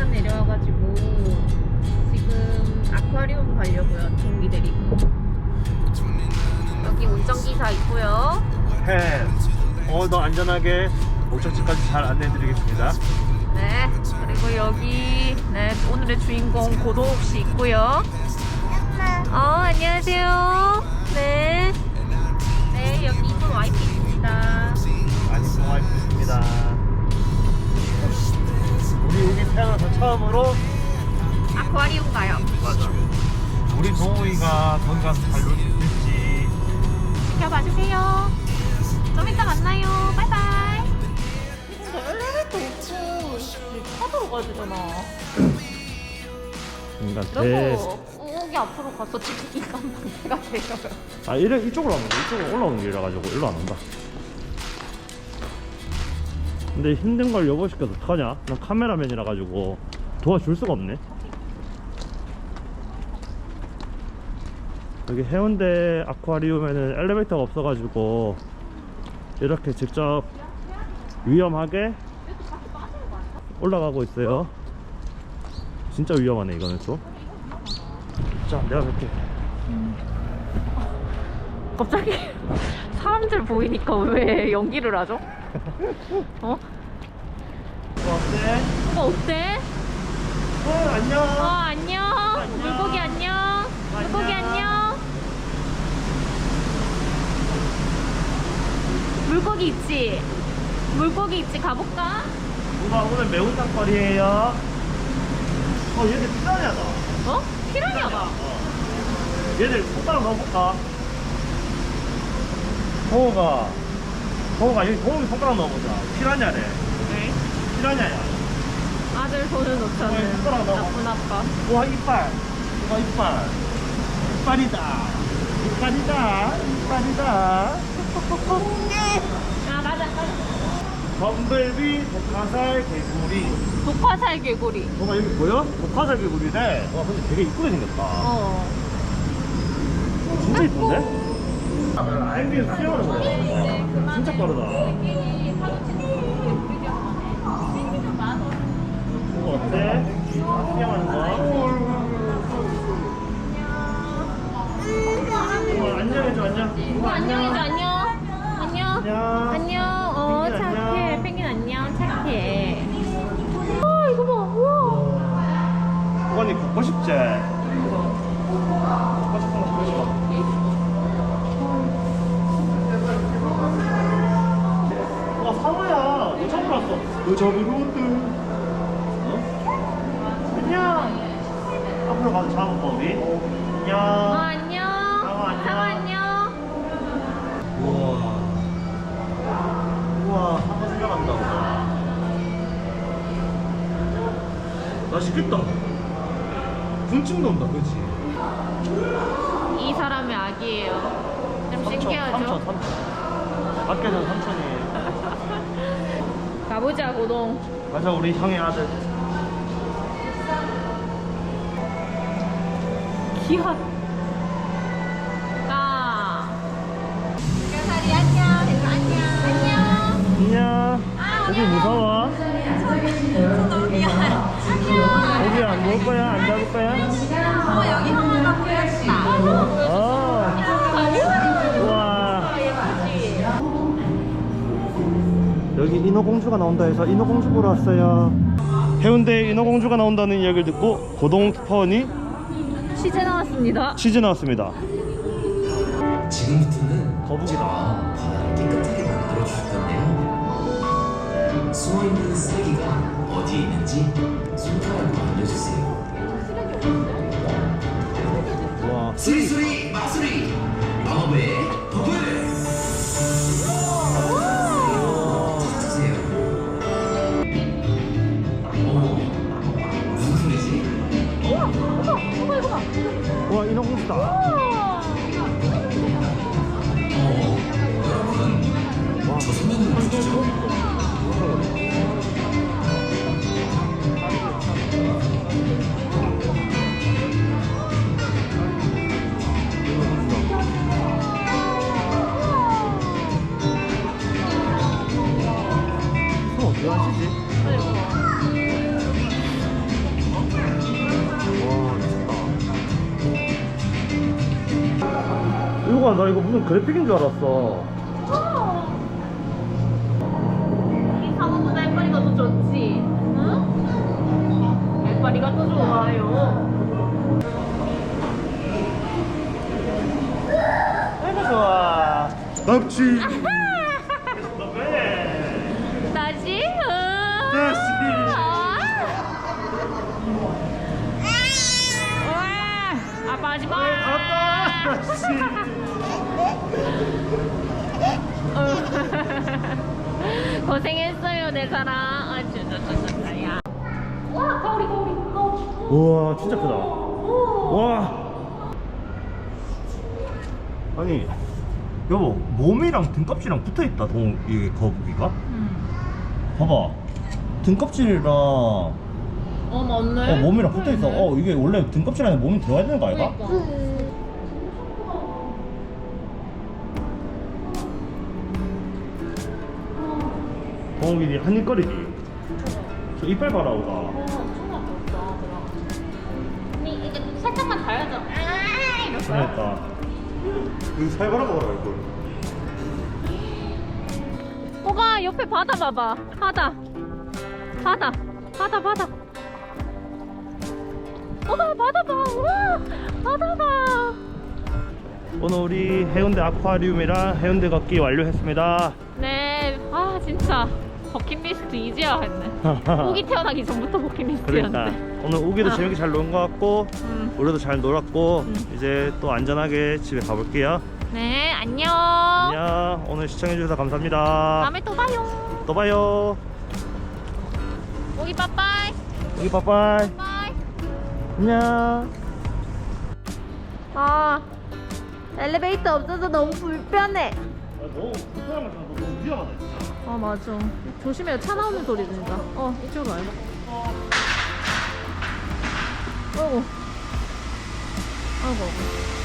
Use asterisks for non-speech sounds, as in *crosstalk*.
잠깐 내려와가지고 지금 아쿠아리움 가려고요. 동기 데리고. 여기 운전기사 있고요. 해. 오늘도 안전하게 목적지까지 잘 안내해드리겠습니다. 네. 그리고 여기 네 오늘의 주인공 고도욱 씨 있고요. 어 안녕하세요. 네. 네 지켜봐 주세요. 좀 이따 만나요. 바이바이. 엘리베이터 없고 차도로 가야 되잖아. 그러니까 여기 앞으로 가서 찍기가 방해가 돼요. 아 이래 이쪽으로 하면 돼. 이쪽으로 올라오는 길이라 가지고 일로 안 온다. 근데 힘든 걸 여보시켜서 어떡하냐? 난 카메라맨이라 가지고 도와줄 수가 없네. 여기 해운대 아쿠아리움에는 엘리베이터가 없어가지고 이렇게 직접 위험하게 올라가고 있어요. 진짜 위험하네 이거는 좀. 자, 내가 볼게. 갑자기 사람들 보이니까 왜 연기를 하죠? *laughs* 어? 뭐 어때? 오빠 어때? 어, 안녕. 어 안녕. 안녕. 물고기 안녕. 물고기 안녕. 물고기 있지? 물고기 있지? 가볼까? 누가 오늘 매운탕 거리에요. 어, 얘들 피라냐다. 어? 피라냐다. 어. 얘들 손가락 넣어볼까? 동호가, 동호가 여기 동호 손가락 넣어보자. 피라냐래. 네. 피라냐야. 아들 손을 어, 놓자는 손가락 넣어. 나쁜 아빠. 우와, 이빨. 우와, 이빨. 이빨이다. 이빨이다. 이빨이다. 아 맞아 맞아. 범블비, 독화살, 개구리. 독화살 개구리. 너가 여기 보여? 독화살 개구리래. 와, 근데 되게 이쁘게 생겼다. 어. 진짜 이쁜데? 알비에 수영하는 거야. 진짜 빠르다. 이거 어때? 수영하는 거. 어, 안녕해줘, 안녕. 어, 안녕해줘 안녕. 안녕. 안녕. 어 펭귄 착해. 안녕. 펭귄 안녕. 착해. 와 이거 봐. 우와. 이건이 걷고 싶지? 걷고 싶은 거 걷고 싶어. 와, 상어야. 너 잡으러 왔어. 너 잡으러 왔대. 어? 안녕. 앞으로 가서 잡아봐, 우리. 어 안녕. 안녕. 상어 안녕. 상어 안녕. 맛있겠다. 군침 돈다, 그치? 이 사람의 아기예요. 좀 삼촌, 신기하죠? 삼촌. 밖에서 삼촌이에요. *laughs* 가보자 고동. 맞아, 우리 형의 아들. 귀여 여기 무서워? 여기 안볼 거야? 안 잡을 거야? 어. 우와. 여기 인어공주가 나온다 해서 인어공주 보러 왔어요. 해운대에 인어공주가 나온다는 이야기를 듣고 고동 스파원이 시제 나왔습니다. 치즈 나왔습니다. 지금부터는 거북이다. 숨어 있는 쓰레기가 어디에 있는지 손가락으로 알려주세요. 와. 수리수리 마수리 마법의 버블. 찾으세요. 어, 무슨 소리지? 와 인어공주다. 어, 여러분, 저 소면은 뭐죠? 우와 나 이거 무슨 그래픽인 줄 알았어 이 상어보다 햇바리가 더 좋지. 응? 햇바리가 더 좋아요. 아이고 좋아. 다시. 와, 아빠 하지 마. 아빠 사랑. 아 진짜 진짜 진짜 야. 와 가오리 가오리 가오리. 우와 진짜 크다 오. 와 아니 여보 몸이랑 등껍질이랑 붙어있다 동 이게 거북이가 음. 봐봐 등껍질이랑 어, 어 맞네. 몸이랑 붙어있어 어 이게 원래 등껍질 안에 몸이 들어가야 되는 거 아이가? 그러니까. 거북이 한입거리지 저 이빨 봐라 오가 이제 살짝만. 아. 그러니까 이거 살벌한 거 봐라 이걸 오가 옆에 바다 봐봐. 바다. 바다. 바다, 바다. 오가 바다 봐. 우와, 바다 봐. 오늘 우리 해운대 아쿠아리움이랑 해운대 걷기 완료했습니다 네, 아 진짜 버킷리스트 이제야 했네. *laughs* 우기 태어나기 전부터 그러니까 버킷리스트였는데. 오늘 우기도 아. 재밌게 잘 논 것 같고 음. 우리도 잘 놀았고 음. 이제 또 안전하게 집에 가볼게요 네, 안녕. 안녕 오늘 시청해주셔서 감사합니다 다음에 또 봐요. 또 봐요 우기 빠빠이. 우기 빠빠이 빠이. 안녕 아, 엘리베이터 없어서 너무 불편해. 아, 진짜. 아 맞아. 조심해요. 차 나오는 소리 들린다 어 이쪽으로 와요. 아이고 아이고